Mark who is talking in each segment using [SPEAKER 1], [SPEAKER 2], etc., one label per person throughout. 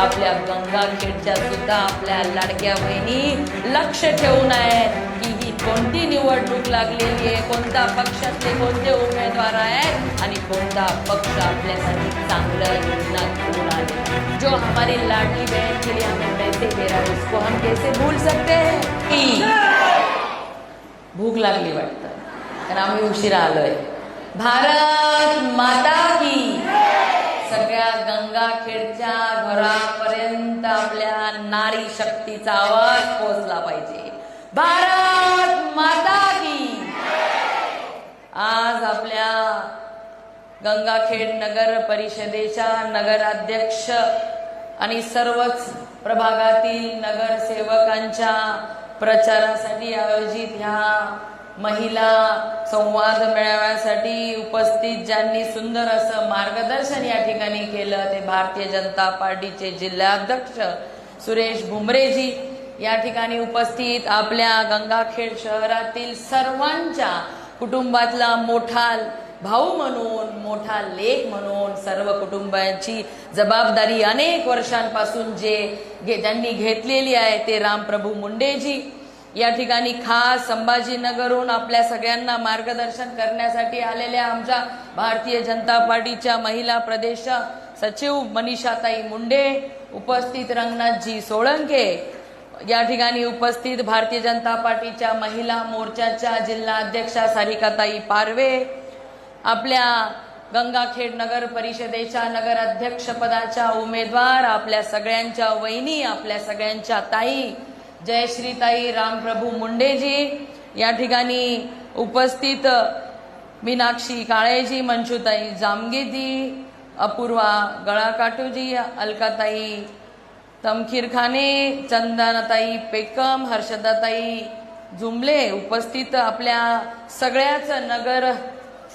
[SPEAKER 1] आपल्या गंगाखेडच्या सुद्धा आपल्या लाडक्या बहिणी लक्ष ठेवून आहेत की ही कोणती निवडणूक लागलेली आहे कोणत्या पक्षातले कोणते उमेदवार आहेत आणि कोणता पक्ष आपल्यासाठी चांगलं योजना घेऊन आले. जो हमारी लाडली बहन के लिए हमें पैसे दे रहा है उसको हम कैसे भूल सकते हैं? भूक लागली वाटतं. कारण आम्ही उशिरा आलोय. भारत माता की सगळ्या गंगाखेडच्या घरापर्यंत आपल्या नारी शक्तीचा आवाज पोहोचला पाहिजे. भारत माता की आज आपल्या गंगाखेड नगर परिषदेच्या नगराध्यक्ष आणि सर्वच प्रभागातील नगरसेवकांच्या प्रचारासाठी आयोजित ह्या महिला संवाद मेळाव्यासाठी उपस्थित ज्यांनी सुंदर असं मार्गदर्शन या ठिकाणी केलं ते भारतीय जनता पार्टीचे जिल्हाध्यक्ष सुरेश भुमरेजी या ठिकाणी उपस्थित. आपल्या गंगाखेड शहरातील सर्वांच्या कुटुंबातला मोठा भाऊ म्हणून मोठा लेख म्हणून सर्व कुटुंबांची जबाबदारी अनेक वर्षांपासून जे घे- ज्यांनी घेतलेली आहे ते रामप्रभू मुंडेजी. या ठिकाणी खास संभाजीनगरहून आपल्या सगळ्यांना मार्गदर्शन करण्यासाठी आलेल्या आमच्या भारतीय जनता पार्टीच्या महिला प्रदेश सचिव मनीषाताई मुंडे उपस्थित रंगनाथजी सोळंके या ठिकाणी उपस्थित भारतीय जनता पार्टीच्या महिला मोर्चाच्या जिल्हा अध्यक्षा सारिकाताई पारवे आपल्या गंगाखेड नगर परिषदेच्या नगर अध्यक्षपदाच्या उमेदवार आपल्या सगळ्यांच्या वहिनी आपल्या सगळ्यांच्या ताई जयश्रीताई रामप्रभू मुंडेजी. या ठिकाणी उपस्थित मीनाक्षी काळेजी मंचुताई जामगेजी अपूर्वा गळाकाटूजी अलकाताई तमखीरखाने चंदनाताई पेकम हर्षदाताई झुंबले उपस्थित आपल्या सगळ्याच नगर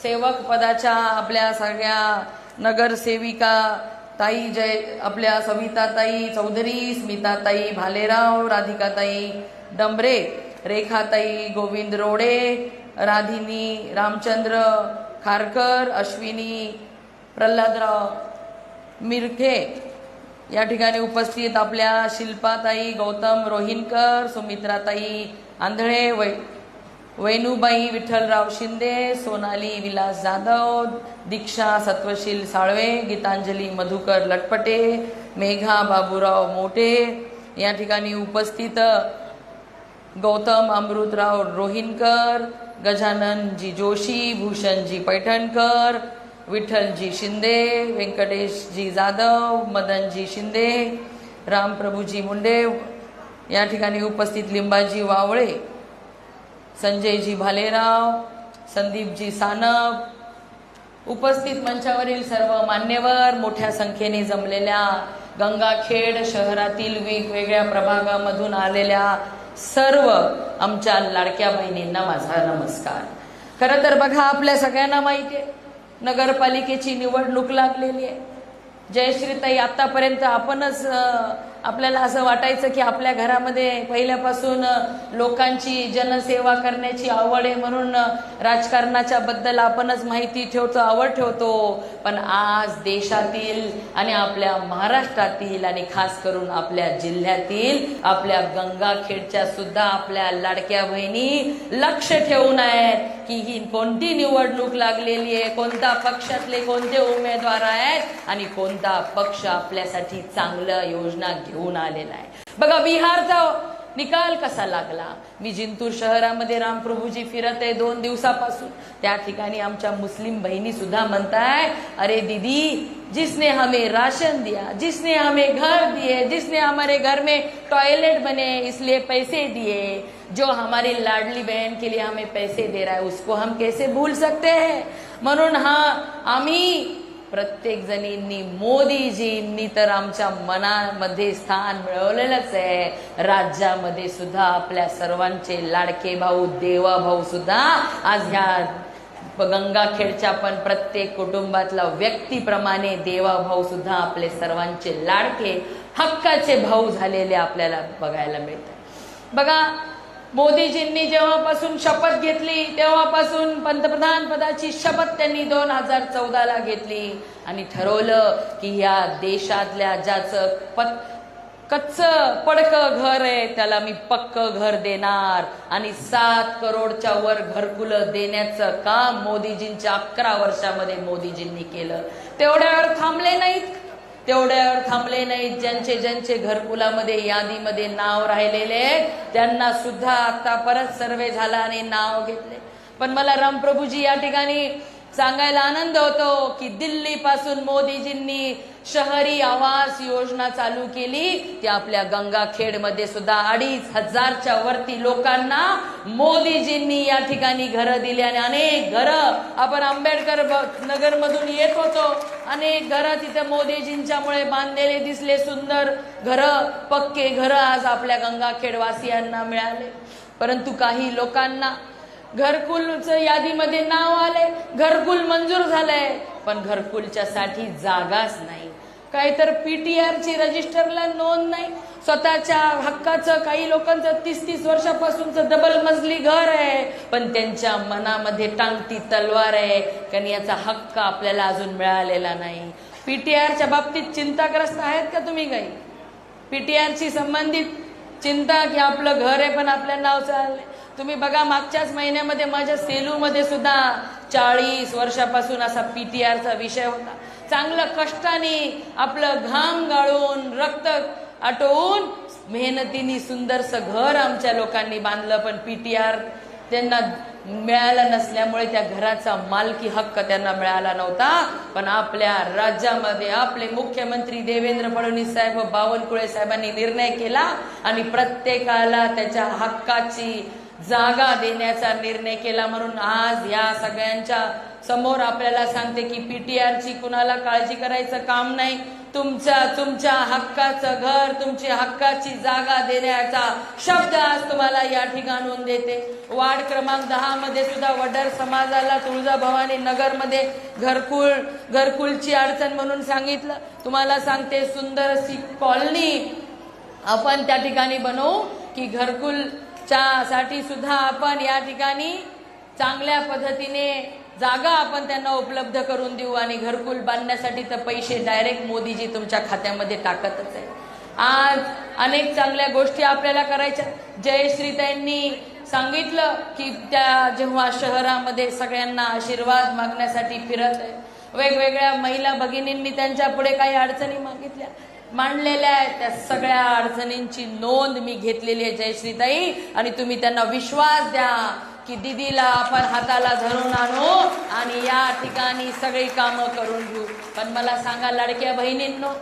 [SPEAKER 1] सेवक पदाच्या आपल्या सगळ्या नगरसेविका ताई जय आपल्या सविताताई चौधरी स्मिताताई भालेराव राधिकाताई डंबरे रेखाताई गोविंद रोडे राधिनी रामचंद्र खारकर अश्विनी प्रल्हादराव मिरखे या ठिकाणी उपस्थित आपल्या शिल्पाताई गौतम रोहिनकर सुमित्राताई आंधळे वै वेणूबाई विठ्ठलराव शिंदे सोनाली विलास जाधव दीक्षा सत्वशील साळवे गीतांजली मधुकर लटपटे मेघा बाबूराव मोठे. या ठिकाणी उपस्थित गौतम अमृतराव रोहिनकर गजाननजी जोशी भूषणजी पैठणकर विठ्ठलजी शिंदे व्यंकटेशजी जाधव मदनजी शिंदे रामप्रभूजी मुंडे. या ठिकाणी उपस्थित लिंबाजी वावळे संजयजी भालेराव संदीपजी सानप उपस्थित मंचावरील सर्व मान्यवर मोठ्या संख्येने जमलेल्या गंगाखेड शहरातील वेगवेगळ्या प्रभागामधून आलेल्या सर्व आमच्या लाडक्या बहिणींना माझा नमस्कार. खरं तर बघा आपल्या सगळ्यांना माहिती आहे नगरपालिकेची निवडणूक लागलेली आहे. जयश्रीताई आतापर्यंत आपणच आपल्याला असं वाटायचं की आपल्या घरामध्ये पहिल्यापासून लोकांची जनसेवा करण्याची आवड आहे म्हणून राजकारणाच्या बद्दल आपणच माहिती ठेवतो आवड ठेवतो. पण आज देशातील आणि आपल्या महाराष्ट्रातील आणि खास करून आपल्या जिल्ह्यातील आपल्या गंगाखेडच्या सुद्धा आपल्या लाडक्या बहिणी लक्ष ठेवून आहेत की ही कोणती निवडणूक लागलेली आहे कोणता पक्षातले कोणते उमेदवार आहेत आणि कोणता पक्ष आपल्यासाठी चांगलं योजना घेऊन आलेला आहे. बघा, बिहारचा निकाल कसा लागला? मी जिंतूर शहरामध्ये रामप्रभूजी फिरत आहे दोन दिवसापासून. त्या ठिकाणी आमच्या मुस्लिम बहिणी सुद्धा म्हणताय, अरे दीदी, जिसने हमें राशन दिया, जिसने हमें घर दिए, जिसने हमारे घर में टॉयलेट बने, इसलिए पैसे दिए, जो हमारी लाडली बहन के लिए हमें पैसे दे रहा है, उसको हम कैसे भूल सकते हैं? म्हणून हा आम्ही प्रत्येक जणींनी मोदीजींनी तर आमच्या मनामध्ये स्थान मिळवलेलंच आहे. राज्यामध्ये सुद्धा आपल्या सर्वांचे लाडके भाऊ देवा भाऊ सुद्धा आज ह्या गंगाखेडच्या पण प्रत्येक कुटुंबातला व्यक्तीप्रमाणे देवा भाऊ सुद्धा आपले सर्वांचे लाडके हक्काचे भाऊ झालेले आपल्याला बघायला मिळतात. बघा मोदीजींनी जेव्हापासून शपथ घेतली तेव्हापासून पंतप्रधान पदाची शपथ त्यांनी दोन हजार चौदाला घेतली. आणि ठरवलं की या देशातल्या ज्याचं पत कच्च पडक घर आहे त्याला मी पक्क घर देणार. आणि सात करोडच्या वर घरकुलं देण्याचं काम मोदीजींच्या अकरा वर्षामध्ये मोदीजींनी केलं. तेवढ्यावर थांबले नाहीत. तेवढ्यावर थांबले नाही ज्यांचे ज्यांचे घरकुलामध्ये यादीमध्ये नाव राहिलेले त्यांना सुद्धा आता परत सर्वे झाला आणि नाव घेतले. पण मला रामप्रभूजी या ठिकाणी सांगायला आनंद होतो की दिल्ली पासून मोदीजींनी शहरी आवास योजना चालू केली. ती आपल्या गंगाखेडमध्ये सुद्धा अडीच हजारच्या वरती लोकांना मोदीजींनी या ठिकाणी घरं दिली आणि अनेक घरं आपण आंबेडकर नगरमधून येत होतो. अनेक घरं तिथे मोदीजींच्यामुळे बांधलेले दिसले. सुंदर घरं पक्के घरं आज आपल्या गंगाखेड वासियांना मिळाले. परंतु काही लोकांना घरकुलचं यादीमध्ये नाव आले घरकुल मंजूर झालंय. पण घरकुलच्या साठी जागाच नाही. काही तर पीटीआर ची रजिस्टरला नोंद नाही. स्वतःच्या हक्काचं काही लोकांचं तीस तीस वर्षापासूनचं डबल मजली घर आहे. पण त्यांच्या मनामध्ये टांगती तलवार आहे. कारण याचा हक्क आपल्याला अजून मिळालेला नाही. पीटीआरच्या बाबतीत चिंताग्रस्त आहेत का तुम्ही काही? पीटीआरशी संबंधित चिंता की आपलं घर आहे पण आपल्या नाव चाललंय तुम्ही बघा मागच्याच महिन्यामध्ये माझ्या सेलूमध्ये सुद्धा चाळीस वर्षापासून असा पीटीआरचा विषय होता. चांगलं कष्टाने आपलं घाम गाळून रक्त आटवून मेहनतीने सुंदरसं घर आमच्या लोकांनी बांधलं पण पीटीआर त्यांना मिळाला नसल्यामुळे त्या घराचा मालकी हक्क त्यांना मिळाला नव्हता. पण आपल्या राज्यामध्ये आपले मुख्यमंत्री देवेंद्र फडणवीस साहेब व बावनकुळे साहेबांनी निर्णय केला आणि प्रत्येकाला त्याच्या हक्काची जागा देण्याचा निर्णय केला म्हणून आज या सगळ्यांच्या समोर आपल्याला सांगते की पीटीआरची कुणाला काळजी करायचं काम नाही. तुमच्या तुमच्या हक्काचं घर तुमची हक्काची जागा देण्याचा शब्द आज तुम्हाला या ठिकाणून देते. वार्ड क्रमांक दहा मध्ये सुद्धा वडर समाजाला तुळजाभवानी नगरमध्ये घरकुल घरकुलची अडचण म्हणून सांगितलं. तुम्हाला सांगते सुंदर अशी कॉलनी आपण त्या ठिकाणी बनवू की घरकुल साठी सुद्धा आपण या ठिकाणी चांगल्या पद्धतीने जागा आपण त्यांना उपलब्ध करून देऊ आणि घरकुल बांधण्यासाठी तर पैसे डायरेक्ट मोदीजी तुमच्या खात्यामध्ये टाकतच आहे आज अनेक चांगल्या गोष्टी आपल्याला करायच्या. जयश्रीताईंनी सांगितलं की त्या जेव्हा शहरामध्ये सगळ्यांना आशीर्वाद मागण्यासाठी फिरत आहे वेगवेगळ्या महिला भगिनींनी त्यांच्या पुढे काही अडचणी मागितल्या. मांडलेल्या आहेत त्या सगळ्या अडचणींची नोंद मी घेतलेली आहे जयश्रीताई. आणि तुम्ही त्यांना विश्वास द्या की दिदीला आपण हाताला धरून आणू आणि या ठिकाणी सगळी कामं करून घेऊ. पण मला सांगा लाडक्या बहिणींनो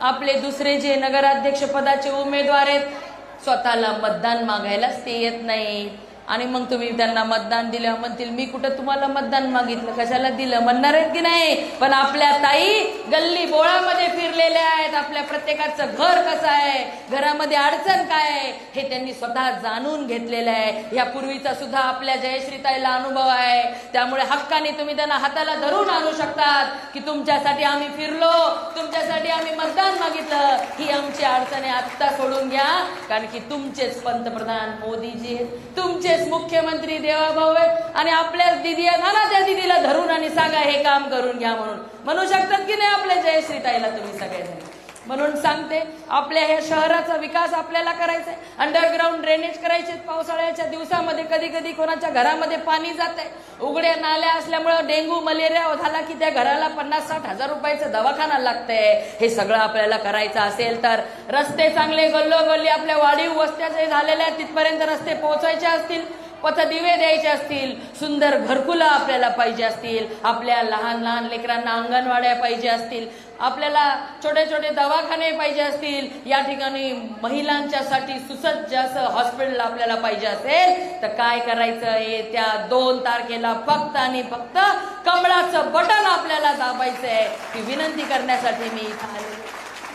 [SPEAKER 1] आपले दुसरे जे नगराध्यक्ष पदाचे उमेदवार आहेत स्वतःला मतदान मागायलाच ते येत नाही. आणि मग तुम्ही त्यांना मतदान दिलं म्हणतील मी कुठं तुम्हाला मतदान मागितलं? कशाला दिलं? म्हणणार आहेत की नाही? पण आपल्या ताई गल्ली बोळामध्ये फिरलेल्या आहेत. आपल्या प्रत्येकाचं घर कसं आहे? घरामध्ये अडचण काय आहे? हे त्यांनी स्वतः जाणून घेतलेलं आहे. या पूर्वीचा सुद्धा आपल्या जयश्रीताईला अनुभव आहे. त्यामुळे हक्काने तुम्ही त्यांना हाताला धरून आणू शकतात की तुमच्यासाठी आम्ही फिरलो तुमच्यासाठी आम्ही मतदान मागितलं. ही आमची अडचण आहे. आत्ता सोडून घ्या. कारण की तुमचेच पंतप्रधान मोदीजी तुमचे तुमचेच मुख्यमंत्री देवाभाऊ आहेत. आणि आपल्या दिदी आहेत. हा ना त्या दिदीला धरून आणि सांगा हे काम करून घ्या म्हणून. म्हणू शकतात की नाही आपल्या जयश्रीताईला तुम्ही सगळेजण? म्हणून सांगते आपल्या ह्या शहराचा विकास आपल्याला करायचा आहे अंडरग्राऊंड ड्रेनेज करायचे पावसाळ्याच्या दिवसामध्ये. कधी कधी कोणाच्या घरामध्ये पाणी जात आहे उघड्या नाल्या असल्यामुळं डेंग्यू मलेरिया झाला की त्या घराला पन्नास साठ हजार रुपयाचं दवाखाना लागतंय. हे सगळं आपल्याला करायचं असेल तर रस्ते चांगले गल्लोगल्ली आपल्या वाढीव वस्त्या जे झालेल्या आहेत. तिथपर्यंत रस्ते पोहोचायचे असतील पथदिवे द्यायचे असतील सुंदर घरकुलं आपल्याला पाहिजे असतील आपल्या लहान लहान लेकरांना अंगणवाड्या पाहिजे असतील आपल्याला छोटे छोटे दवाखाने पाहिजे असतील. या ठिकाणी महिलांच्यासाठी सुसज्ज असं हॉस्पिटल आपल्याला पाहिजे असेल तर काय करायचं? येत्या दोन तारखेला फक्त आणि फक्त कमळाचं बटन आपल्याला दाबायचं आहे ही विनंती करण्यासाठी मी इथं आले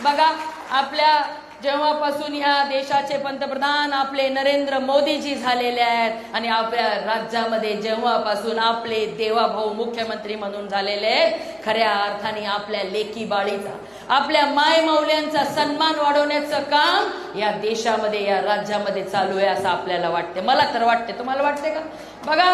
[SPEAKER 1] बघा आपल्या जेव्हापासून ह्या देशाचे पंतप्रधान आपले नरेंद्र मोदीजी झालेले आहेत आणि आपल्या राज्यामध्ये जेव्हापासून आपले देवाभाऊ मुख्यमंत्री म्हणून झालेले आहेत खऱ्या अर्थाने आपल्या लेकी बाळीचा आपल्या मायमौल्यांचा सन्मान वाढवण्याचं काम या देशामध्ये या राज्यामध्ये चालू आहे असं आपल्याला वाटते. मला तर वाटते. तुम्हाला वाटते का? बघा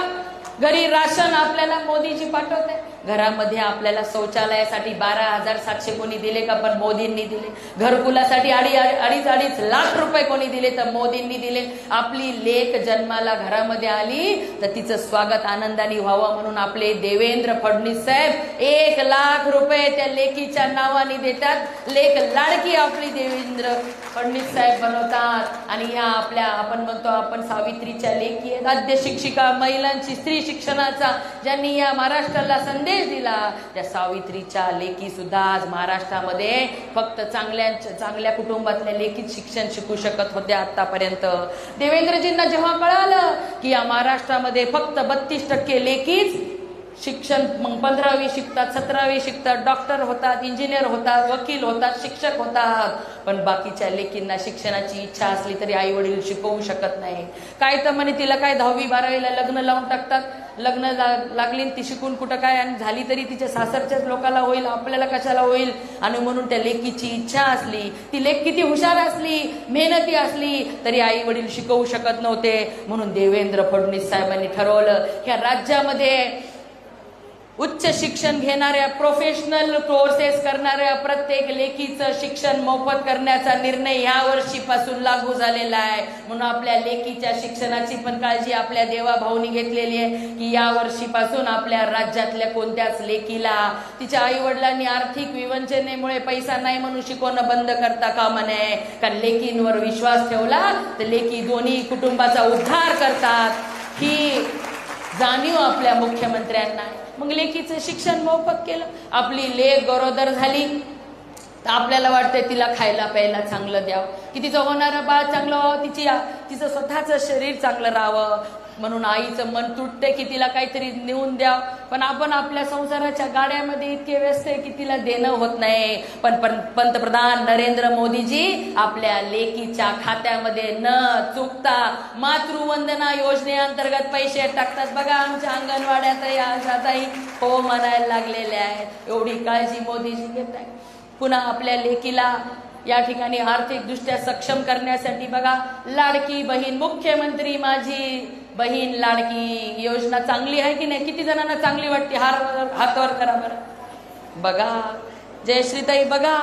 [SPEAKER 1] घरी राशन आपल्याला मोदीजी पाठवते घरामध्ये आपल्याला शौचालयासाठी बारा हजार सातशे कोणी दिले का? पण मोदींनी दिले. घरकुलासाठी अडी अडीच अडीच लाख रुपये कोणी दिले तर मोदींनी दिले. आपली लेख जन्माला घरामध्ये आली तर तिचं स्वागत आनंदाने व्हावं म्हणून आपले देवेंद्र फडणवीस साहेब एक लाख रुपये त्या लेखीच्या नावाने देतात. लेख लाडकी आपली देवेंद्र फडणवीस साहेब बनवतात. आणि ह्या आपल्या आपण म्हणतो आपण सावित्रीच्या लेखी आहेत. आद्य शिक्षिका महिलांची स्त्री शिक्षणाचा ज्यांनी या महाराष्ट्राला संदेश दिला. त्या सावित्रीच्या लेखी सुद्धा आज महाराष्ट्रामध्ये फक्त चांगल्या चांगल्या कुटुंबातल्या लेखीत शिक्षण शिकू शकत होत्या आतापर्यंत. देवेंद्रजींना जेव्हा कळालं की या महाराष्ट्रामध्ये फक्त बत्तीस टक्के लेखीच शिक्षण मग पंधरावी शिकतात सतरावी शिकतात डॉक्टर होतात इंजिनियर होतात वकील होतात शिक्षक होतात. पण बाकीच्या लेकींना शिक्षणाची इच्छा असली तरी आई वडील शिकवू शकत नाही. काय तर म्हणे तिला काय दहावी बारावीला लग्न लावून टाकतात. लग्न लागली ती शिकून कुठं काय आणि झाली तरी तिच्या सासरच्याच लोकाला होईल आपल्याला कशाला होईल? आणि म्हणून त्या लेकीची इच्छा असली ती लेक किती हुशार असली मेहनती असली तरी आई वडील शिकवू शकत नव्हते. म्हणून देवेंद्र फडणवीस साहेबांनी ठरवलं ह्या राज्यामध्ये उच्च शिक्षण घेणाऱ्या प्रोफेशनल कोर्सेस करणाऱ्या प्रत्येक लेखीचं शिक्षण मोफत करण्याचा निर्णय या वर्षीपासून लागू झालेला आहे. म्हणून आपल्या लेखीच्या शिक्षणाची पण काळजी आपल्या देवाभाऊनी घेतलेली आहे की या वर्षीपासून आपल्या राज्यातल्या कोणत्याच लेखीला तिच्या आई वडिलांनी आर्थिक विवंचनेमुळे पैसा नाही म्हणून शिकवणं बंद करता कामा नये. कारण लेकींवर विश्वास ठेवला तर लेकी दोन्ही कुटुंबाचा उद्धार करतात. ही जाणीव आपल्या मुख्यमंत्र्यांना आहे. मग लेखीचं शिक्षण मोफत केलं. आपली लेख गरोदर झाली. तर आपल्याला वाटतंय तिला खायला प्यायला चांगलं द्यावं. की तिचं होणारं बाळ चांगलं व्हावं तिची तिचं स्वतःचं शरीर चांगलं राहावं. म्हणून आईचं मन तुटते की तिला काहीतरी नेऊन द्यावं पण आपण आपल्या संसाराच्या गाड्यामध्ये इतके व्यस्त आहे की तिला देणं होत नाही. पण पंतप्रधान नरेंद्र मोदीजी आपल्या लेकीच्या खात्यामध्ये न चुकता मातृवंदना योजनेअंतर्गत पैसे टाकतात. बघा आमच्या अंगणवाड्यातही आशाताई हो म्हणायला लागलेल्या आहेत. एवढी काळजी मोदीजी घेत आहे पुन्हा आपल्या लेकीला या ठिकाणी आर्थिकदृष्ट्या सक्षम करण्यासाठी बघा लाडकी बहीण मुख्यमंत्री माझी बहीण लाडकी योजना चांगली आहे की नाही? किती जणांना चांगली वाटते? हार हातवर करा बरं. बघा जयश्रीताई बघा.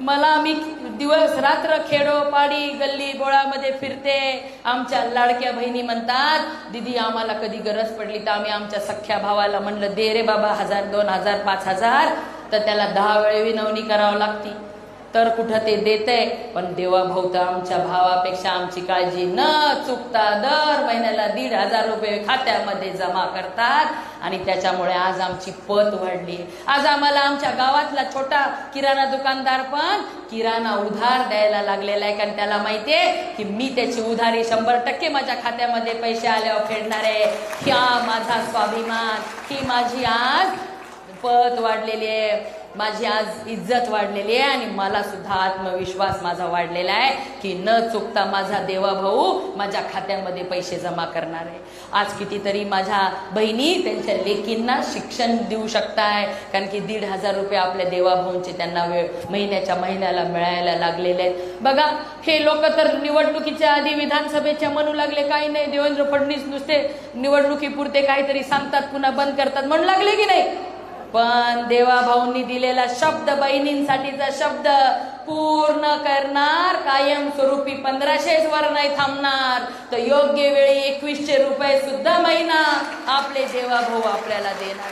[SPEAKER 1] मला मी दिवस रात्र खेडो पाडी गल्ली बोळामध्ये फिरते. आमच्या लाडक्या बहिणी म्हणतात दिदी आम्हाला कधी गरज पडली तर आम्ही आमच्या सख्ख्या भावाला म्हणलं दे रे बाबा हजार दोन हजार पाच हजार. तर त्याला दहा वेळे विनवणी करावं लागती. तर कुठं ते देते पण देवा भाऊ तर आमच्या भावापेक्षा आमची काळजी न चुकता दर महिन्याला दीड हजार रुपये खात्यामध्ये जमा करतात. आणि त्याच्यामुळे आज आमची पत वाढली. आज आम्हाला आमच्या गावातला छोटा किराणा दुकानदार पण किराणा उधार द्यायला लागलेला आहे. कारण त्याला माहितीये की मी त्याची उधारी शंभर टक्के माझ्या खात्यामध्ये पैसे आल्यावर फेडणार आहे. ह्या माझा स्वाभिमान. ही माझी आज पत वाढलेली आहे. माझी आज इज्जत वाढलेली आहे आणि मला सुद्धा आत्मविश्वास माझा वाढलेला आहे की न चुकता माझा देवा भाऊ माझ्या खात्यामध्ये पैसे जमा करणार आहे. आज कितीतरी माझ्या बहिणी त्यांच्या लेकींना शिक्षण देऊ शकताय कारण की दीड हजार रुपये आपल्या देवाभाऊंचे त्यांना वेळ महिन्याच्या महिन्याला मिळायला लागलेले आहेत. बघा हे लोक तर निवडणुकीच्या आधी विधानसभेच्या म्हणू लागले काही नाही. देवेंद्र फडणवीस नुसते निवडणुकीपुरते काहीतरी सांगतात पुन्हा बंद करतात. म्हणू लागले की नाही? पण देवाभाऊंनी दिलेला शब्द बहिणींसाठीचा शब्द पूर्ण करणार कायमस्वरूपी पंधराशेच वर नाही थांबणार तर योग्य वेळी एकवीसशे रुपये सुद्धा महिना आपले देवाभाऊ आपल्याला देणार.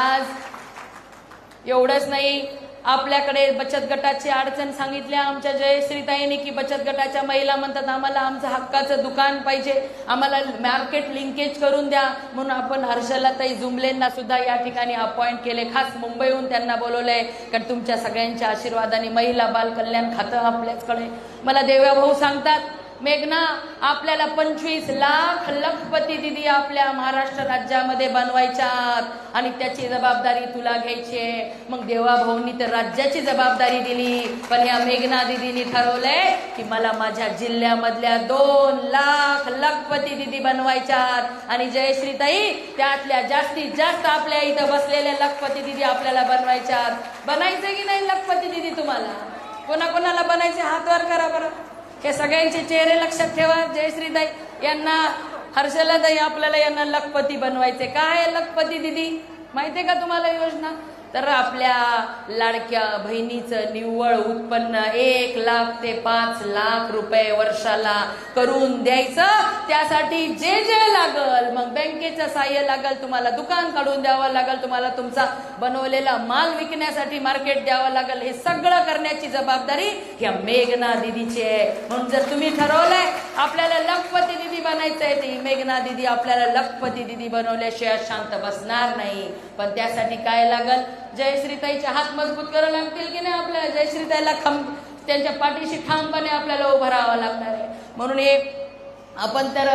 [SPEAKER 1] आज एवढंच नाही आपल्याकडे बचत गटाची अडचण सांगितल्या आमच्या जयश्रीताईंनी की बचत गटाच्या महिला म्हणतात आम्हाला आमचं हक्काचं दुकान पाहिजे. आम्हाला मार्केट लिंकेज करून द्या. म्हणून आपण हर्षलाताई जुमलेंना सुद्धा या ठिकाणी अपॉइंट केले. खास मुंबईहून त्यांना बोलवलंय कारण तुमच्या सगळ्यांच्या आशीर्वादाने महिला बाल कल्याण खातं आपल्याचकडे. मला देव्या भाऊ सांगतात मेघना आपल्याला पंचवीस लाख लखपती दिदी आपल्या महाराष्ट्र राज्यामध्ये बनवायच्यात. आणि त्याची जबाबदारी तुला घ्यायची आहे. मग देवाभाऊंनी तर राज्याची जबाबदारी दिली. पण या मेघना दिदीनी ठरवलंय की मला माझ्या जिल्ह्यामधल्या दोन लाख लखपती दिदी बनवायच्यात. आणि जयश्रीताई त्यातल्या जास्तीत जास्त आपल्या इथं बसलेल्या लखपती दिदी आपल्याला बनवायच्यात. बनायचं की नाही लखपती दिदी तुम्हाला? कोणाकोणाला बनायचे? हातवार करा बरं. हे सगळ्यांचे चेहरे लक्षात ठेवा. जयश्रीदाई यांना हर्षलादाई आपल्याला यांना लखपती बनवायचे. काय लखपती दिदी? माहितीये का तुम्हाला योजना? तर आपल्या लाडक्या बहिणीचं निव्वळ उत्पन्न एक लाख ते पाच लाख रुपये वर्षाला करून द्यायचं. त्यासाठी जे जे लागल मग बँकेचं सहाय्य लागल तुम्हाला दुकान काढून द्यावं लागल तुम्हाला तुमचा बनवलेला माल विकण्यासाठी मार्केट द्यावं लागल हे सगळं करण्याची जबाबदारी ह्या मेघना दिदीची आहे. म्हणून जर तुम्ही ठरवलंय आपल्याला लखपती दिदी बनायचंय ती. मेघना दिदी आपल्याला लखपती दिदी बनवल्याशिवाय शांत बसणार नाही. पण त्यासाठी काय लागल? जयश्रीताईचे हात मजबूत करावं लागतील की नाही आपल्याला? जयश्रीताईला खम त्यांच्या पाठीशी ठामपणे आपल्याला उभं राहावं लागणार आहे. म्हणून हे आपण तर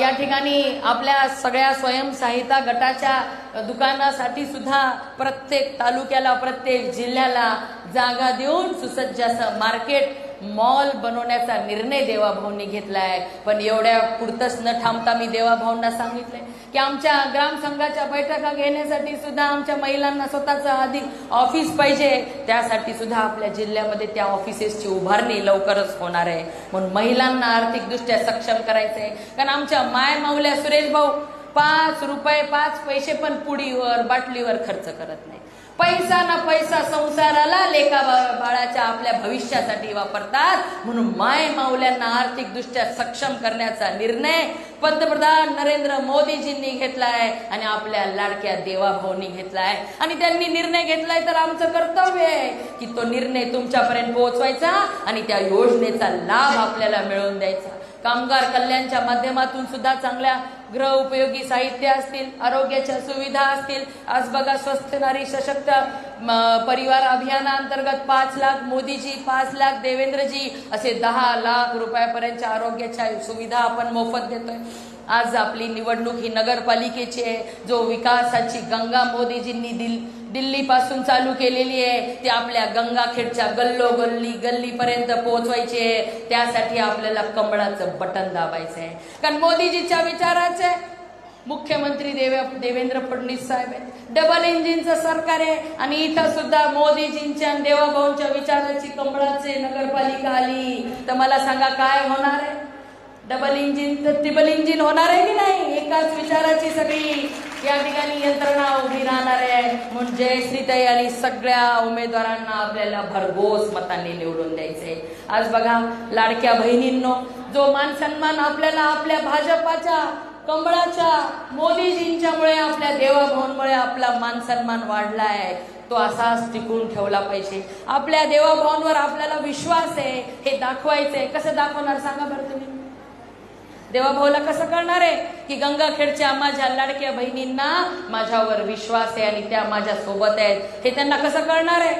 [SPEAKER 1] या ठिकाणी आपल्या सगळ्या स्वयंसहायता गटाच्या दुकानासाठी सुद्धा प्रत्येक तालुक्याला प्रत्येक जिल्ह्याला जागा देऊन सुसज्ज असं मार्केट मॉल बनवण्याचा निर्णय देवाभाऊंनी घेतलाय. पण एवढ्या पुरतच न थांबता मी देवाभाऊंना सांगितलंय की आमच्या ग्रामसंघाच्या बैठका घेण्यासाठी सुद्धा आमच्या महिलांना स्वतःचं आधी ऑफिस पाहिजे. त्यासाठी सुद्धा आपल्या जिल्ह्यामध्ये त्या ऑफिसेसची उभारणी लवकरच होणार आहे. म्हणून महिलांना आर्थिकदृष्ट्या सक्षम करायचंय. कारण आमच्या माय माऊल्या सुरेश भाऊ पाच रुपये पाच पैसे पण पुडीवर बाटलीवर खर्च करत नाही. पैसा ना पैसा संसाराला लेखा बाळाच्या आपल्या भविष्यासाठी वापरतात. म्हणून माय माऊल्यांना आर्थिकदृष्ट्या सक्षम करण्याचा निर्णय पंतप्रधान नरेंद्र मोदीजींनी घेतलाय आणि आपल्या लाडक्या देवाभाऊनी घेतलाय आणि त्यांनी निर्णय घेतलाय तर आमचं कर्तव्य आहे की तो निर्णय तुमच्यापर्यंत पोहोचवायचा आणि त्या योजनेचा लाभ आपल्याला मिळवून द्यायचा. कामगार कल्याणच्या माध्यमातून सुद्धा चांगल्या ग्रह उपयोगी साहित्य असतील आरोग्याच्या सुविधा असतील. आज बघा स्वस्थ नारी सशक्त परिवार अभियानाअंतर्गत पाच लाख मोदीजी पाच लाख देवेंद्रजी असे दहा लाख रुपयापर्यंतच्या आरोग्याच्या सुविधा आपण मोफत देतोय. आज आपली निवडणूक ही नगरपालिकेची आहे. जो विकासाची गंगा मोदीजींनी दिली दिल्लीपासून चालू केलेली आहे. ती आपल्या गंगाखेडच्या गल्लो गल्ली गल्लीपर्यंत पोहोचवायची आहे. त्यासाठी आपल्याला कमळाचं बटन दाबायचं आहे. कारण मोदीजीच्या विचाराचे मुख्यमंत्री देवे देवेंद्र फडणवीस साहेब आहेत. डबल इंजिनचं सरकार आहे. आणि इथं सुद्धा मोदीजींच्या आणि देवाभाऊंच्या विचाराची कमळाचे नगरपालिका आली. तर मला सांगा काय होणार आहे? डबल इंजिन तर ट्रिपल इंजिन होणार आहे की नाही? एकाच विचाराची सगळी. या ठिकाणी यंत्रणा उभी राहणार आहे. म्हणून जयश्रीताई आणि सगळ्या उमेदवारांना आपल्याला भरघोस मतांनी निवडून द्यायचंय. आज बघा लाडक्या बहिणींनो जो मान सन्मान आपल्याला आपल्या भाजपाच्या कमळाच्या मोदीजींच्यामुळे आपल्या देवाभाऊंमुळे आपला मान सन्मान वाढलाय तो असाच टिकून ठेवला पाहिजे. आपल्या देवाभाऊंवर आपल्याला विश्वास आहे हे दाखवायचंय. कसं दाखवणार? सांगा बरं तुम्ही. देवाभाऊला कसं कळणार आहे? की गंगाखेडच्या माझ्या लाडक्या बहिणींना माझ्यावर विश्वास आहे आणि त्या माझ्या सोबत आहेत. हे त्यांना कसं कळणार आहे?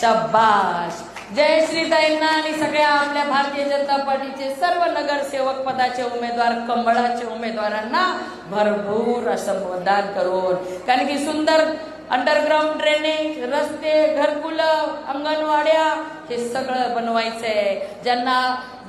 [SPEAKER 1] शब्बाश जय श्रीताईंना आणि सगळ्या आपल्या भारतीय जनता पार्टीचे सर्व नगरसेवक पदाचे उमेदवार कमळाचे उमेदवारांना भरपूर असं मतदान करून. कारण की सुंदर अंडरग्राऊंड ड्रेनेज रस्ते घरकुलं अंगणवाड्या हे सगळं बनवायचंय. ज्यांना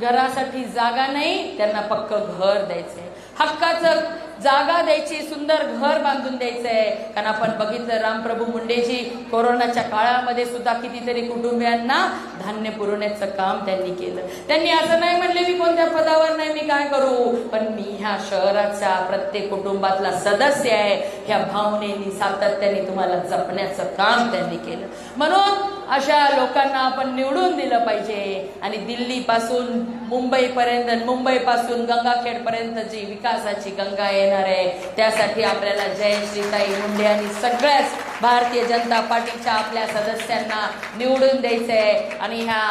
[SPEAKER 1] घरासाठी जागा नाही त्यांना पक्क घर द्यायचंय. हक्काचं जागा द्यायची सुंदर घर बांधून द्यायचंय. कारण आपण बघितलं रामप्रभू मुंडेजी कोरोनाच्या काळामध्ये सुद्धा कितीतरी कुटुंबियांना धान्य पुरवण्याचं काम त्यांनी केलं. त्यांनी असं नाही म्हणले मी कोणत्या पदावर नाही मी काय करू? पण मी ह्या शहराचा प्रत्येक कुटुंबातला सदस्य आहे. ह्या भावनेनी सातत्याने तुम्हाला जपण्याचं काम त्यांनी केलं. म्हणून अशा लोकांना आपण निवडून दिलं पाहिजे. आणि दिल्ली पासून मुंबई पर्यंत मुंबई पासून गंगाखेड पर्यंत जी विकासाची गंगा आहे. येणार आहे. त्यासाठी आपल्याला जय श्रीताई मुंडे आणि सगळ्याच भारतीय जनता पार्टीच्या आपल्या सदस्यांना निवडून द्यायचंय. आणि ह्या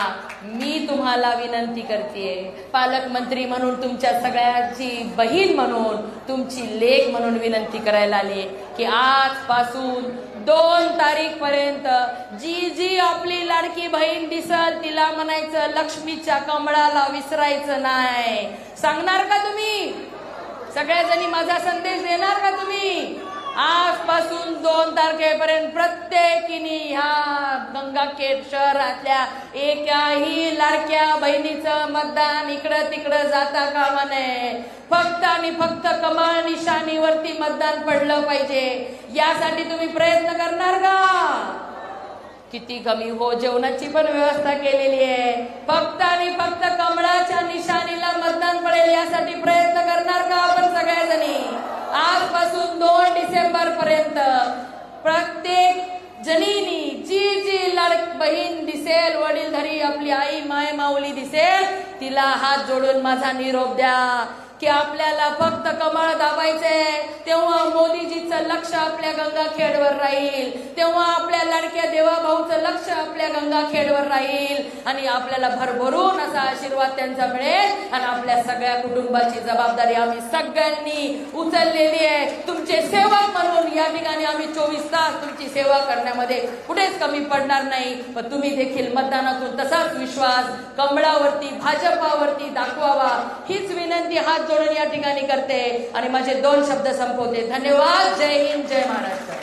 [SPEAKER 1] मी तुम्हाला विनंती करते पालकमंत्री म्हणून तुमच्या सगळ्याची बहीण म्हणून तुमची लेख म्हणून विनंती करायला आली की आजपासून दोन तारीख पर्यंत जी जी आपली लाडकी बहीण दिसल तिला म्हणायचं लक्ष्मीच्या कमळाला विसरायचं नाही. सांगणार का तुम्ही? सगळ्याजणी माझा संदेश देणार का तुम्ही? आजपासून दोन तारखेपर्यंत प्रत्येकीने ह्या गंगाखेड शहरातल्या एकाही लाडक्या बहिणीचं मतदान इकडं तिकडं जाता कामा नये. फक्त आणि फक्त कमळ निशाणीवरती मतदान पडलं पाहिजे. यासाठी तुम्ही प्रयत्न करणार का? किती कमी हो जेवणाची पण व्यवस्था केलेली आहे. फक्त आणि फक्त कमळाच्या निशाणीला मतदान पडेल यासाठी प्रयत्न करणार का आपण सगळ्याजणी? आजपासून दोन डिसेंबर पर्यंत प्रत्येक जनीनी जी जी लाडक बहीण दिसेल वडीलधारी आपली आई माय माऊली दिसेल तिला हात जोडून माझा निरोप द्या. की आपल्याला फक्त कमळ दाबायचंय. तेव्हा मोदीजीचं लक्ष आपल्या गंगाखेडवर राहील. तेव्हा आपल्या लाडक्या देवाभाऊचं लक्ष आपल्या गंगाखेडवर राहील. आणि आपल्याला भरभरून असा आशीर्वाद त्यांचा मिळेल. आणि आपल्या सगळ्या कुटुंबाची जबाबदारी आम्ही सगळ्यांनी उचललेली आहे. तुमचे सेवक म्हणून या ठिकाणी आम्ही चोवीस तास तुमची सेवा करण्यामध्ये कुठेच कमी पडणार नाही. पण तुम्ही देखील मतदानातून तसाच विश्वास कमळावरती भाजपावरती दाखवावा. हीच विनंती हात जोडून या ठिकाणी करते आणि माझे दोन शब्द संपवते. धन्यवाद. जय हिंद. जय महाराष्ट्र.